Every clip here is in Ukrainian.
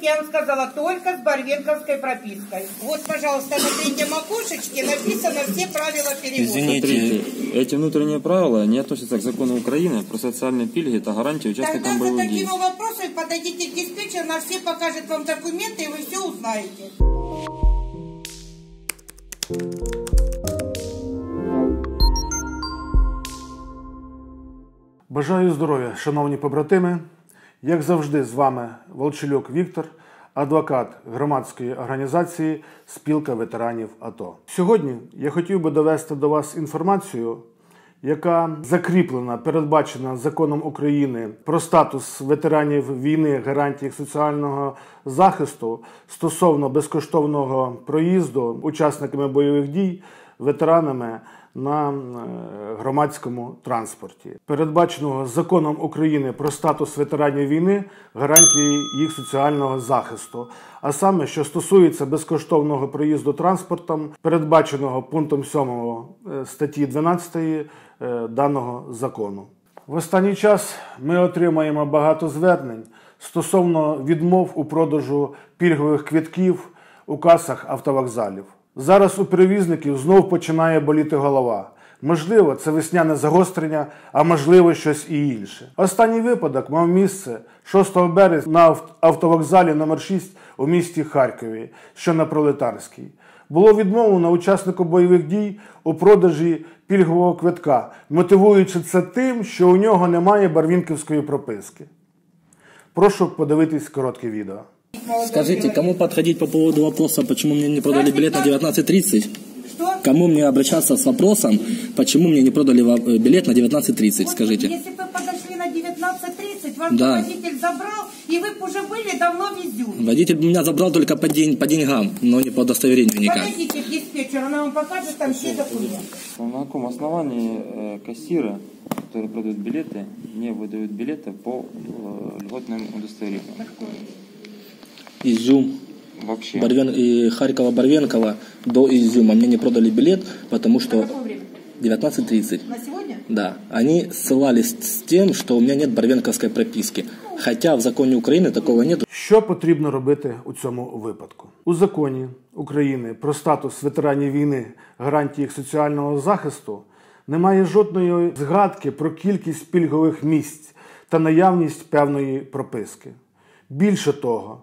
Я вам сказала, только с барвенковской пропиской. Вот, пожалуйста, на третьем окошечке написано все правила перевода. Извините. Смотрите, эти внутренние правила не относятся к закону Украины про социальные пільги та гарантии Тогда участникам за боевых такими вопросами подойдите к диспетчеру, на все покажет вам документы, и вы все узнаете. Бажаю здоров'я, шановні побратими. Як завжди, з вами Волчельок Віктор, адвокат громадської організації Спілка ветеранів АТО. Сьогодні я хотів би довести до вас інформацію, яка закріплена, передбачена законом України про статус ветеранів війни, гарантії соціального захисту стосовно безкоштовного проїзду учасниками бойових дій, ветеранами на е, громадському транспорті, передбаченого законом України про статус ветеранів війни, гарантії їх соціального захисту, а саме, що стосується безкоштовного проїзду транспортом, передбаченого пунктом 7 е, статті 12 е, даного закону. В останній час ми отримаємо багато звернень стосовно відмов у продажу пільгових квитків у касах автовокзалів. Зараз у перевізників знов починає боліти голова. Можливо, це весняне загострення, а можливо, щось і інше. Останній випадок мав місце 6 березня на автовокзалі номер 6 у місті Харкові, що на Пролетарській. Було відмовлено учаснику бойових дій у продажі пільгового квитка, мотивуючи це тим, що у нього немає барвінківської прописки. Прошу подивитись коротке відео. Скажите, кому подходить по поводу вопроса, почему мне не продали билет на 19.30? Что? Кому мне обращаться с вопросом, почему мне не продали э, билет на 19.30? Скажите. Если бы вы подошли на 19.30, ваш Да. водитель забрал, и вы бы уже были давно в Изюме. Водитель меня забрал только по, день, по деньгам, но не по удостоверению никак. Подойдите к диспетчеру, она вам покажет там все документы. На каком основании э, кассиры, которые продают билеты, не выдают билеты по э, льготным удостоверениям? Изюм, Вообще. Барвен, и Харькова-Барвенкова до Изюма. Мне не продали билет, потому что Какое 19.30. На сегодня? Да, они ссылались с тем, что у меня нет барвенковской прописки. Хотя в законе Украины такого нет. Що потрібно робити у цьому випадку? У законі України про статус ветеранів війни, гарантії їх соціального захисту немає жодної згадки про кількість пільгових місць та наявність певної прописки. Більше того,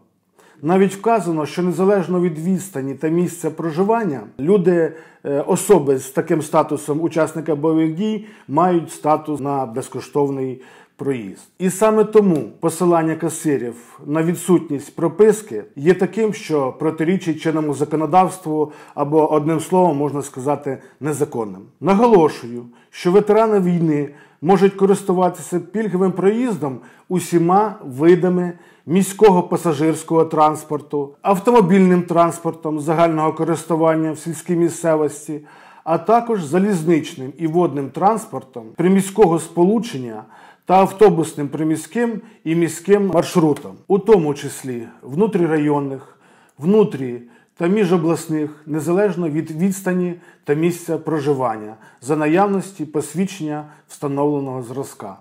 навіть вказано, що незалежно від відстані та місця проживання, люди, е, особи з таким статусом учасника бойових дій мають статус на безкоштовний проїзд. І саме тому посилання касирів на відсутність прописки є таким, що протирічить чинному законодавству або одним словом можна сказати незаконним. Наголошую, що ветерани війни можуть користуватися пільговим проїздом усіма видами міського пасажирського транспорту, автомобільним транспортом загального користування в сільській місцевості, а також залізничним і водним транспортом приміського сполучення та автобусним приміським і міським маршрутом, у тому числі внутрірайонних, внутрі та міжобласних, незалежно від відстані та місця проживання за наявності посвідчення встановленого зразка.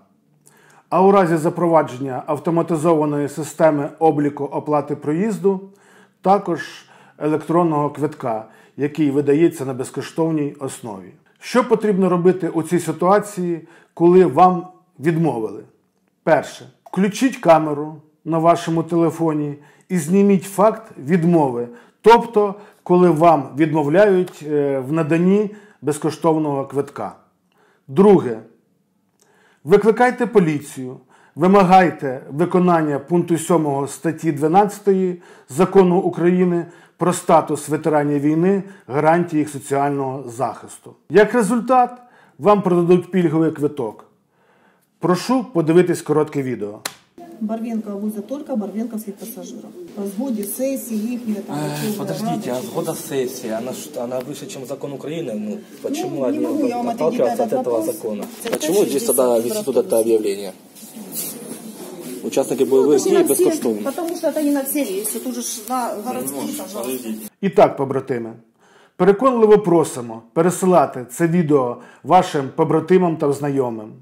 А у разі запровадження автоматизованої системи обліку оплати проїзду, також електронного квитка, який видається на безкоштовній основі. Що потрібно робити у цій ситуації, коли вам відмовили? Перше, включіть камеру на вашому телефоні і зніміть факт відмови, тобто, коли вам відмовляють е, в наданні безкоштовного квитка. Друге, Викликайте поліцію, вимагайте виконання пункту 7 статті 12 закону України про статус ветеранів війни, гарантії їх соціального захисту. Як результат, вам продадуть пільговий квиток. Прошу подивитись коротке відео. Барвенко возят только барвенковских пассажиров. По сбоде сессии, их там такие Подождите, а радости. сгода сессии, она, ж- она выше, чем закон Украины? Ну, почему Ну, не они могу я вам отталкиваются от ответить на этот этого вопрос. закона? Это Почему тоже здесь здесь тогда вопрос висит вот это просто. объявление? Участники Ну, боевых это не дій на все, безкоштовно. потому что это не на все рейсы. Тут же ж на городские, пожалуйста. І так, побратими, переконливо просимо пересилати це відео вашим побратимам та знайомим.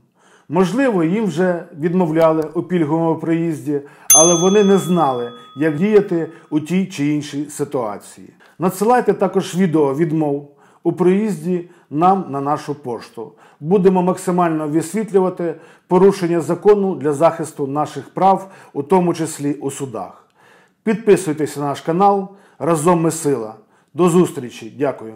Можливо, їм вже відмовляли у пільговому приїзді, але вони не знали, як діяти у тій чи іншій ситуації. Надсилайте також відео відмов у приїзді нам на нашу пошту. Будемо максимально висвітлювати порушення закону для захисту наших прав, у тому числі у судах. Підписуйтесь на наш канал. Разом ми сила. До зустрічі. Дякую.